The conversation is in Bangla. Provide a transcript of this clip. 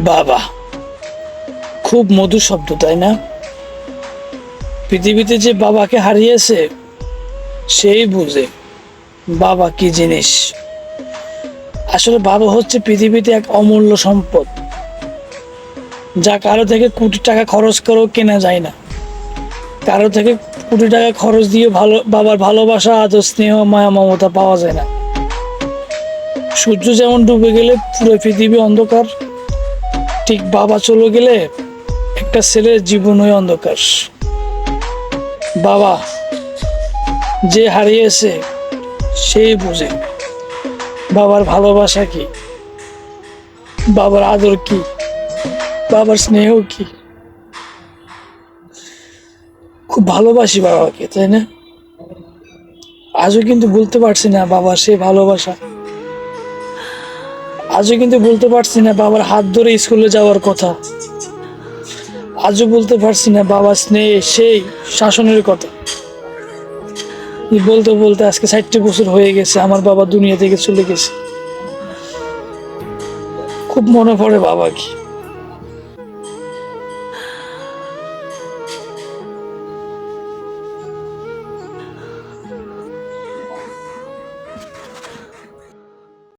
বাবা, খুব মধুর শব্দ, তাই না? পৃথিবীতে যে বাবাকে হারিয়েছে, সেই বুঝে বাবা কি জিনিস? আসলে বাবা হচ্ছে পৃথিবীতে এক অমূল্য সম্পদ, যা কারও থেকে কোটি টাকা খরচ করেও কেনা যায় না। কারও থেকে কোটি টাকা খরচ দিয়ে ভালো, বাবার ভালোবাসা, আদর, স্নেহ, মায়া, মমতা পাওয়া যায় না। সূর্য যেমন ডুবে গেলে পুরো পৃথিবী অন্ধকার। ঠিক বাবা চলে গেলে একটা ছেলের জীবন জীবনই অন্ধকার। বাবা যে হারিয়েছে, সেই বুঝে। বাবার ভালোবাসা কি? বাবার আদর কি? বাবার স্নেহ কি? খুব ভালোবাসি বাবাকে, তাই না? আজও কিন্তু বলতে পারছি না বাবা সে ভালোবাসা। আজও কিন্তু বলতে পারছি না বাবার হাত ধরে স্কুলে যাওয়ার কথা। আজও বলতে পারছি না বাবার স্নেহ, সেই শাসনের কথা। বলতে বলতে আজকে ষাটটি বছর হয়ে গেছে, আমার বাবা দুনিয়া থেকে চলে গেছে। খুব মনে পড়ে বাবা কি